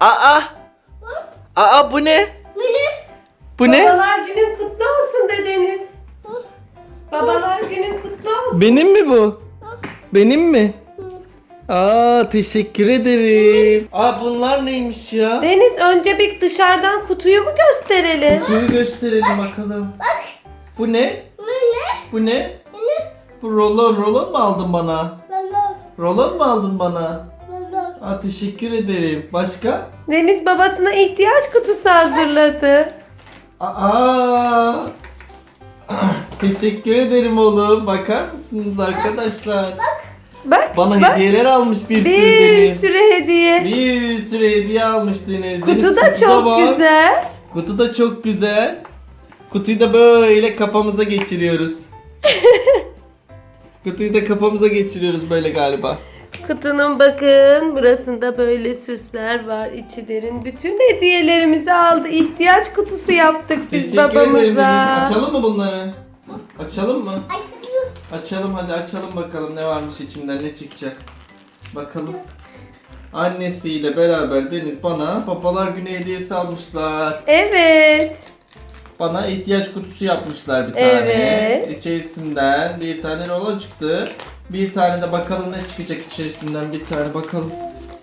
Aa! Aa bu ne? Bu ne? Babalar günün kutlu olsun dedeniz. Babalar günün kutlu olsun. Benim mi bu? Benim mi? Aa teşekkür ederim. Aa bunlar neymiş ya? Deniz önce bir dışarıdan kutuyu mu gösterelim? Kutuyu gösterelim bakalım. Bu ne? Bu ne? Bu rolon, rolon mu aldın bana? Rolon mu aldın bana? Aa teşekkür ederim. Başka? Deniz babasına ihtiyaç kutusu hazırladı. Aa! Teşekkür ederim oğlum. Bakar mısınız arkadaşlar? Bak Bana bak. hediyeler almış bir, sürü Bir Deniz. sürü hediye. Bir sürü hediye almış Deniz. Deniz Kutu da çok var. güzel. Kutu da çok güzel. Kutuyu da böyle kafamıza geçiriyoruz. Kutuyu da kafamıza geçiriyoruz böyle galiba. Kutunun bakın burasında böyle süsler var. İçi derin. Bütün hediyelerimizi aldı. İhtiyaç kutusu yaptık biz Teşekkür ederim Deniz. babamıza. Açalım mı bunları? Açalım mı? Açalım hadi açalım bakalım ne varmış içinden ne çıkacak. Bakalım. Annesiyle beraber Deniz bana babalar günü hediyesi almışlar. Evet. Bana ihtiyaç kutusu yapmışlar bir tane. Evet. İçerisinden bir tane rolon çıktı. Bir tane de bakalım ne çıkacak içerisinden bir tane bakalım.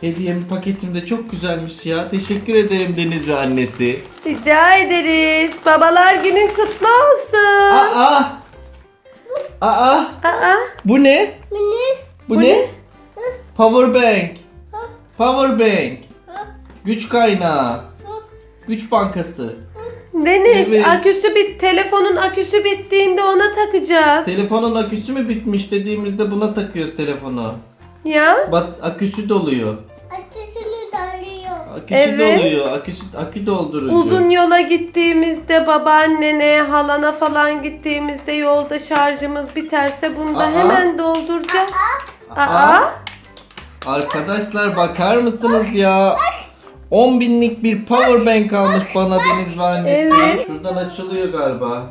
Hediyem paketim de çok güzelmiş ya. Teşekkür ederim Deniz ve annesi. Rica ederiz. Babalar günün kutlu olsun. Aa! Aa! Aa, Bu ne? Bu, Bu ne? ne? Power bank. Power bank. Güç kaynağı. Güç bankası. Deniz Evet. aküsü bit telefonun aküsü bittiğinde ona takacağız. Telefonun aküsü mü bitmiş dediğimizde buna takıyoruz telefonu. ya? Bak aküsü doluyor. Aküsü Evet. doluyor. Aküsü akü doldurucu. Uzun yola gittiğimizde babaannene, halana falan gittiğimizde yolda şarjımız biterse bunu da Aa. hemen dolduracağız. Aa. Aa. Arkadaşlar bakar mısınız ya? 10 binlik bir power bank almış bana Deniz ve annesi. Evet. Şuradan açılıyor galiba.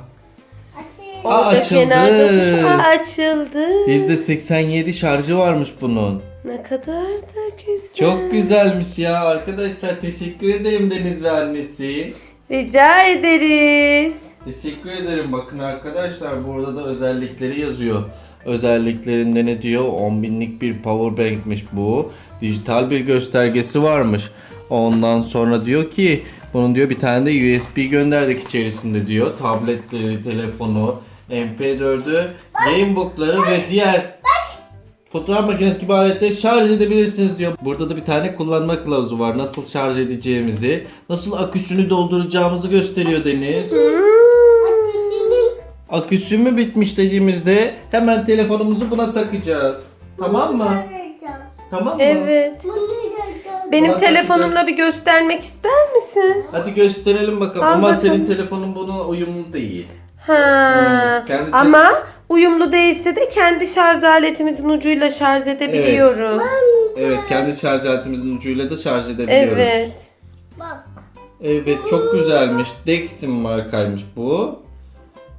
Aa, Orada açıldı. kenarda- Aa, açıldı. %87 şarjı varmış bunun. Ne kadar da güzel. Çok güzelmiş ya arkadaşlar. Teşekkür ederim Deniz ve annesi. Rica ederiz. Teşekkür ederim. Bakın arkadaşlar burada da özellikleri yazıyor. Özelliklerinde ne diyor? 10 binlik bir power bankmiş bu. Dijital bir göstergesi varmış. Ondan sonra diyor ki bunun diyor bir tane de USB gönderdik içerisinde diyor. Tabletleri, telefonu, MP4'ü, gamebookları ve diğer fotoğraf makinesi gibi aletleri şarj edebilirsiniz diyor. Burada da bir tane kullanma kılavuzu var. Nasıl şarj edeceğimizi, nasıl aküsünü dolduracağımızı gösteriyor Deniz. Aküsü mü bitmiş dediğimizde hemen telefonumuzu buna takacağız. Tamam mı? Tamam mı? Evet. Benim Buna telefonumla takacağız. bir göstermek ister misin? Hadi gösterelim bakalım. Al Ama bakalım. senin telefonun buna uyumlu değil. Ha. Hmm, kendi te- Ama uyumlu değilse de kendi şarj aletimizin ucuyla şarj edebiliyoruz. Evet, kendi şarj aletimizin ucuyla da şarj edebiliyoruz. Evet. Evet, çok güzelmiş. Dexim markaymış bu.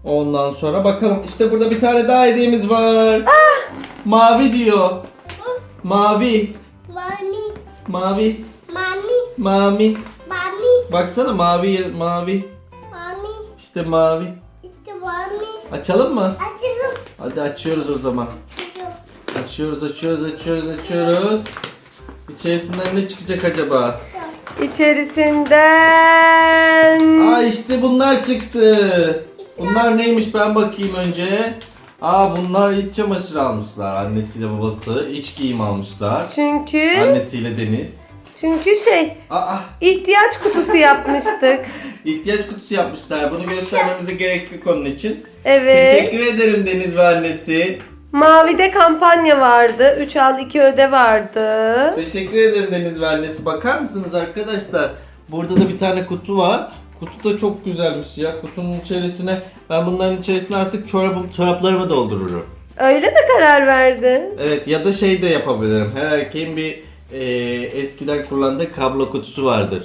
Ondan sonra bakalım. İşte burada bir tane daha hediyemiz var. Mavi diyor. Mavi. Mavi. Mavi. Baksana mavi mavi. İşte mavi. Açalım mı? Hadi açıyoruz o zaman. Açıyoruz, açıyoruz, açıyoruz, açıyoruz. İçerisinden ne çıkacak acaba? İçerisinden Aa işte bunlar çıktı. Bunlar neymiş ben bakayım önce. Aa bunlar iç çamaşır almışlar. Annesiyle babası iç giyim almışlar. çünkü Annesiyle Deniz. çünkü şey Aa ihtiyaç kutusu yapmıştık. ihtiyaç kutusu yapmışlar. Bunu göstermemize gerek yok onun için. Evet. Teşekkür ederim Deniz ve annesi. Mavide kampanya vardı. 3 al 2 öde vardı. Teşekkür ederim Deniz ve annesi. Bakar mısınız arkadaşlar? Burada da bir tane kutu var. Kutu da çok güzelmiş ya. Kutunun içerisine ben bunların içerisine artık çorabım, çoraplarımı doldururum. Öyle mi karar verdin? Evet ya da şey de yapabilirim. Her erkeğin bir e, eskiden kullandığı kablo kutusu vardır.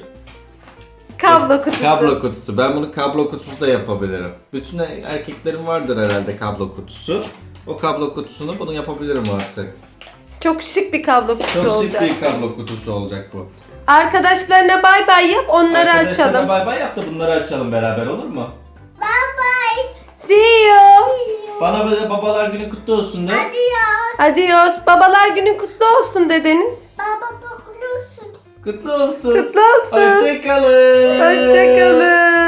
Kablo Es- kutusu. Kablo kutusu. Ben bunu kablo kutusu da yapabilirim. Bütün erkeklerin vardır herhalde kablo kutusu. O kablo kutusunu bunu yapabilirim artık. Çok şık bir kablo kutusu Çok olacak. şık bir kablo kutusu olacak bu. Arkadaşlarına bay bay yap onları Arkadaşlarına açalım. bay bay yap da bunları açalım beraber olur mu? Bye bye. See you. Bana böyle babalar günü kutlu olsun de. Adios. Adios. Babalar günün kutlu olsun dedeniz. Baba bakıyorsun. Kutlu olsun. Kutlu olsun. Hoşçakalın. Hoşçakalın.